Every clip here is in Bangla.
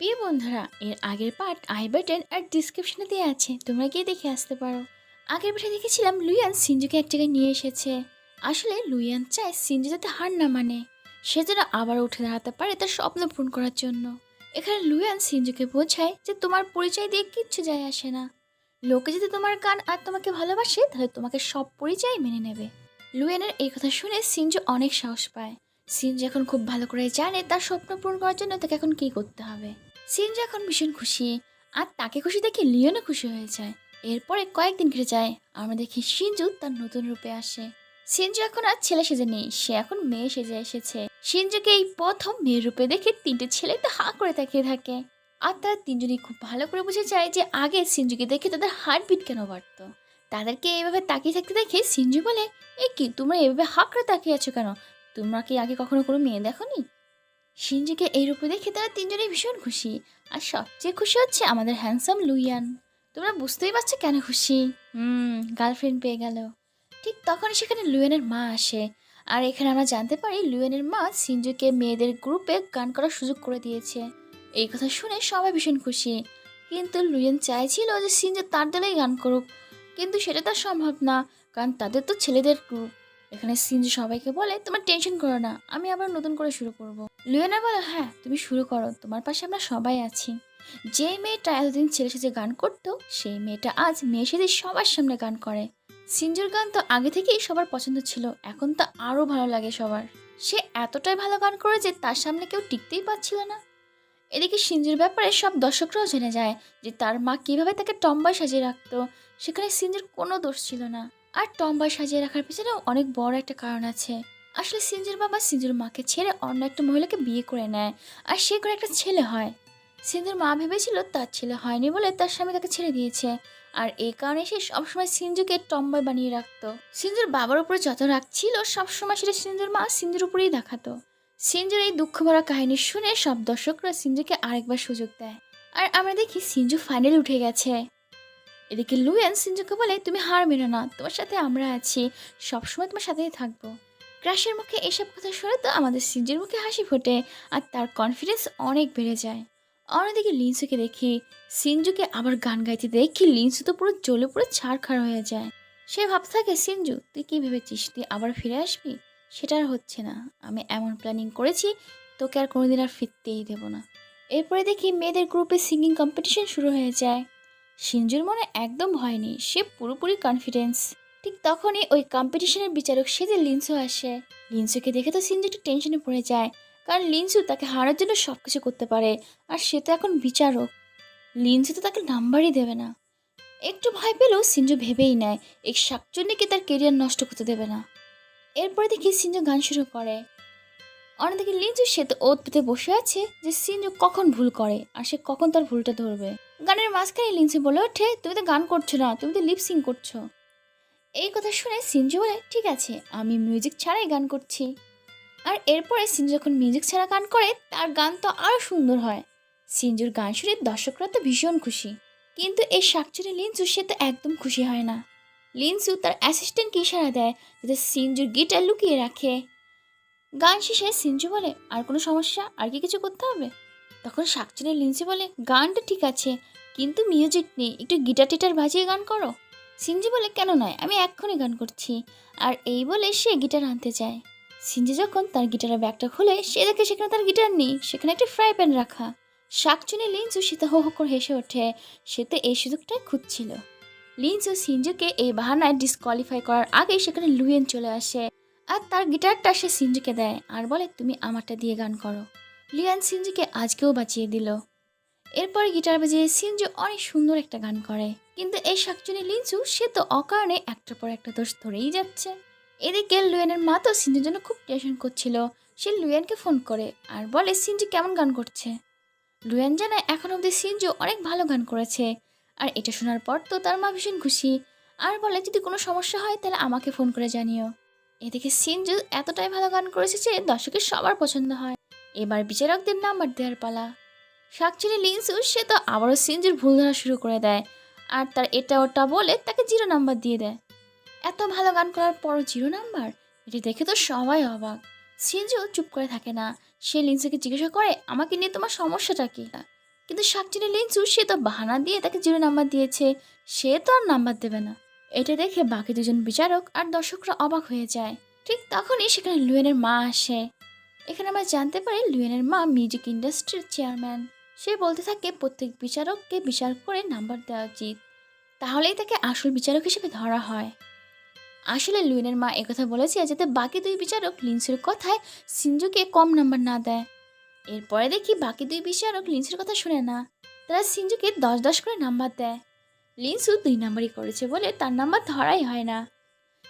প্রিয় বন্ধুরা, এর আগের পার্ট আই বাটন আর ডিসক্রিপশনে দেওয়া আছে। তোমরা গিয়ে দেখে আসতে পারো। আগের পাঠে দেখেছিলাম লুইয়ান সিঞ্জুকে এক জায়গায় নিয়ে এসেছে। আসলে লুইয়ান চায় সিঞ্জু যাতে হার না মানে। সে যেন আবার উঠে দাঁড়াতে পারে তার স্বপ্ন পূরণ করার জন্য। এখানে লুইয়ান সিঞ্জুকে বোঝায় যে তোমার পরিচয় দিয়ে কিচ্ছু যায় আসে না। লোকে যদি তোমার গান আর তোমাকে ভালোবাসে, তাহলে তোমাকে সব পরিচয় মেনে নেবে। লুইয়ানের এই কথা শুনে সিঞ্জু অনেক সাহস পায়। সিঞ্জু এখন খুব ভালো করে জানে তার স্বপ্ন পূরণ করার জন্য তাকে এখন কী করতে হবে। সিনজা এখন ভীষণ খুশি, আর তাকে খুশি দেখে লিওনও খুশি হয়ে যায়। এরপরে কয়েকদিন কেটে যায়, আমরা দেখি সিনজু তার নতুন রূপে আসে। সিনজু এখন আর ছেলে সেজে নেই, সে এখন মেয়ে সেজে এসেছে। সিনজুকে এই প্রথম মেয়ের রূপে দেখে তিনটে ছেলে তো হা করে তাকিয়ে থাকে। আর তারা তিনজনই খুব ভালো করে বুঝে যায় যে আগে সিনজুকে দেখে তাদের হার্টবিট কেন বাড়তো। তাদেরকে এইভাবে তাকিয়ে থাকতে দেখে সিনজু বলে, এ কি, তোমরা এভাবে হাঁ করে তাকিয়ে আছো কেন? তোমরা কি আগে কখনো কোনো মেয়ে দেখোনি? সিনজিকে এই রূপে দেখে তারা তিনজনেই ভীষণ খুশি। আর সবচেয়ে খুশি হচ্ছে আমাদের হ্যান্ডসাম লুইয়ান। তোমরা বুঝতেই পারছ কেন খুশি? হুম গার্লফ্রেন্ড পেয়ে গেল। ঠিক তখন সেখানে লুয়েনের মা আসে। আর এখানে আমরা জানতে পারি লুয়েনের মা সিনজুকে মেয়েদের গ্রুপে গান করার সুযোগ করে দিয়েছে। এই কথা শুনে সবাই ভীষণ খুশি। কিন্তু লুয়েন চাইছিল যে সিনজু তার দলেই গান করুক। কিন্তু সেটা তার সম্ভব না, কারণ তাদের তো ছেলেদের গ্রুপ এখানে সিনজু সবাইকে বলে, তোমার টেনশন করো না, আমি আবার নতুন করে শুরু করব। লুয়েনা বলে হ্যাঁ তুমি শুরু করো, তোমার পাশে আমরা সবাই আছি। যে মেয়েটা এতদিন ছেলে সাথে গান করতো, সেই মেয়েটা আজ মেয়ে সাথে সবার সামনে গান করে। সিনজুর গান তো আগে থেকেই সবার পছন্দ ছিল, এখন তো আরও ভালো লাগে সবার। সে এতটাই ভালো গান করে যে তার সামনে কেউ টিকতেই পারছিল না। এদিকে সিঞ্জুর ব্যাপারে সব দর্শকরাও জেনে যায় যে তার মা কীভাবে তাকে টম্বায় সাজিয়ে রাখতো, সেখানে সিঞ্জুর কোনো দোষ ছিল না। আর টম্বায় সাজিয়ে রাখার পিছনে অনেক বড় একটা কারণ আছে। আসলে সিঞ্জুর বাবা সিঞ্জুর মাকে ছেড়ে অন্য একটা মহিলাকে বিয়ে করে নেয়, আর সে করে একটা ছেলে হয়। সিঞ্জুর মা ভেবেছিল তার ছেলে হয়নি বলে তার স্বামী তাকে ছেড়ে দিয়েছে, আর এই কারণে সে সবসময় সিঞ্জুকে টম্বয় বানিয়ে রাখতো। সিঞ্জুর বাবার উপরে যত রাখছিল সবসময় সেটা সিঞ্জুর মা সিঞ্জুর উপরেই দেখাতো। সিঞ্জুর এই দুঃখ ভরা কাহিনী শুনে সব দর্শকরা সিঞ্জুকে আরেকবার সুযোগ দেয়। আর আমরা দেখি সিঞ্জু ফাইনাল উঠে গেছে। এদিকে লুয়েন সিঞ্জুকে বলে, তুমি হার মেনো না, তোমার সাথে আমরা আছি, সবসময় তোমার সাথেই থাকব। ক্রাশের মুখে এসব কথা শুনে তো আমাদের সিঞ্জুর মুখে হাসি ফোটে আর তার কনফিডেন্স অনেক বেড়ে যায়। অন্যদিকে লিনসুকে দেখি সিঞ্জুকে আবার গান গাইতে দেখি লিনসু তো পুরো জ্বলে পুরো ছাড়খাড় হয়ে যায়। সে ভাবতে থাকে সিঞ্জু তুই কি ভেবেছিস, তুই আবার ফিরে আসবি? সেটা আর হচ্ছে না, আমি এমন প্ল্যানিং করেছি, তোকে আর কোনোদিন আর ফিরতেই দেবো না। এরপরে দেখি মেয়েদের গ্রুপে সিঙ্গিং কম্পিটিশন শুরু হয়ে যায়। সিঞ্জুর মনে একদম ভয় নেই, সে পুরোপুরি কনফিডেন্স ঠিক তখনই ওই কম্পিটিশনের বিচারক সেজে লিনসু আসে। লিনসুকে দেখে তো সিঞ্জু একটু টেনশনে পড়ে যায়, কারণ লিনসু তাকে হারার জন্য সব কিছু করতে পারে, আর সে তো এখন বিচারক। লিনসু তো তাকে নাম্বারই দেবে না। একটু ভয় পেলেও সিঞ্জু ভেবেই নেয়, এই শাকচুন্নিকে তার কেরিয়ার নষ্ট করতে দেবে না। এরপরে দেখি সিঞ্জু গান শুরু করে। অন্যদিকে লিঞ্জু সে তো ওত পেতে বসে আছে যে সিঞ্জু কখন ভুল করে, আর সে কখন তার ভুলটা ধরবে। গানের মাঝখানে লিঞ্জু বলে ওঠে তুমি তো গান করছ না, তুমি তো লিপসিং করছ। এই কথা শুনে সিঞ্জু বলে, ঠিক আছে, আমি মিউজিক ছাড়াই গান করছি। আর এরপরে সিঞ্জু যখন মিউজিক ছাড়া গান করে, তার গান তো আরও সুন্দর হয়। সিঞ্জুর গান শুনে দর্শকরা তো ভীষণ খুশি। কিন্তু এই শাকচুরি লিঞ্জু সে তো একদম খুশি হয় না। লিনসু তার অ্যাসিস্ট্যান্টকে ইশারা দেয়, যাতে সিঞ্জুর গিটার লুকিয়ে রাখে। গান শেষে সিঞ্জু বলে, আর কোনো সমস্যা? আর কি কিছু করতে হবে? তখন শাকচুরি লিনসু বলে, গানটা ঠিক আছে, কিন্তু মিউজিক নেই। একটু গিটার টিটার বাজিয়ে গান করো? সিঞ্জু বলে, কেন নয়, আমি এক্ষুনি গান করছি। আর এই বলে সে গিটার আনতে যায়। সিঞ্জু যখন তার গিটারের ব্যাগটা খুলে, সে দেখে সেখানে তার গিটার নেই, সেখানে একটা ফ্রাই প্যান রাখা। শাকচুনি, লিনসু সে তো হো হো করে হেসে ওঠে, সে তো এই সুযোগটাই খুঁজছিল। লিনসু সিঞ্জুকে এই বাহানায় ডিসকোয়ালিফাই করার আগেই সেখানে লুয়েন চলে আসে, আর তার গিটারটা সে সিঞ্জুকে দেয়, আর বলে, তুমি আমারটা দিয়ে গান করো। লিয়ান সিঞ্জুকে আজকেও বাঁচিয়ে দিল। এরপরে গিটার বাজিয়ে সিঞ্জু অনেক সুন্দর একটা গান করে। কিন্তু এই শাকচুনি লিনসু সে তো অকারণে একটার পর একটা দোষ ধরেই যাচ্ছে। এদিকে লুয়েনের মা তো সিঞ্জুর জন্য খুব টেনশন করছিল। সে লুয়েনকে ফোন করে আর বলে সিঞ্জু কেমন গান করছে? লুয়েন জানায়, এখন অবধি সিঞ্জু অনেক ভালো গান করেছে। আর এটা শোনার পর তো তার মা ভীষণ খুশি। আর বলে, যদি কোনো সমস্যা হয়, তাহলে আমাকে ফোন করে জানিও। এদিকে সিঞ্জু এতটাই ভালো গান করেছে যে দর্শকের সবার পছন্দ হয়। এবার বিচারকদের নাম্বার দেওয়ার পালা। শাকচুনি লিনসু, সে তো আবারও সিঞ্জুর ভুল ধরা শুরু করে দেয়। আর তার এটা ওটা বলে তাকে জিরো নাম্বার দিয়ে দেয়। এত ভালো গান করার পরও জিরো নাম্বার? এটি দেখে তো সবাই অবাক। সিঞ্জু চুপ করে থাকে না। সে লিনসুকে জিজ্ঞাসা করে, আমাকে নিয়ে তোমার সমস্যাটা কি? কিন্তু শাকচুনি লিঞ্চু সে তো বাহানা দিয়ে তাকে জিরো নাম্বার দিয়েছে। সে তো আর নাম্বার দেবে না। এটা দেখে বাকি দুজন বিচারক আর দর্শকরা অবাক হয়ে যায়। ঠিক তখনই সেখানে লুয়েনের মা আসে। এখানে আমরা জানতে পারি লুয়েনের মা মিউজিক ইন্ডাস্ট্রির চেয়ারম্যান। সে বলতে থাকে, প্রত্যেক বিচারককে বিচার করে নাম্বার দেওয়া উচিত। তাহলেই তাকে আসল বিচারক হিসেবে ধরা হয়। আসলে লুয়েনের মা একথা বলেছে যাতে বাকি দুই বিচারক লিন্সের কথায় সিঞ্জুকে কম নাম্বার না দেয়। এরপরে দেখি বাকি দুই বিচারক লিন্সের কথা শুনে না। তারা সিঞ্জুকে দশ দশ করে নাম্বার দেয়। লিন্সু দুই নাম্বারই করেছে বলে তার নাম্বার ধরাই হয় না।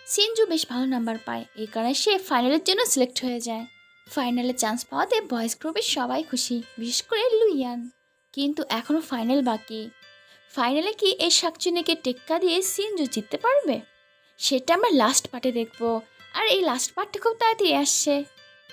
সিঞ্জু বেশ ভালো নাম্বার পায়। এই কারণে সে ফাইনালের জন্য সিলেক্ট হয়ে যায়। ফাইনালে চান্স পাওয়াতে বয়েস গ্রুপের সবাই খুশি, বিশেষ করে লুইয়ান। কিন্তু এখনও ফাইনাল বাকি। ফাইনালে কি এই শাকচুনিকে টেক্কা দিয়ে সিঞ্জু জিততে পারবে? সেটা আমরা লাস্ট পার্টে দেখব। আর এই লাস্ট পার্টটা খুব তাড়াতাড়ি আসছে।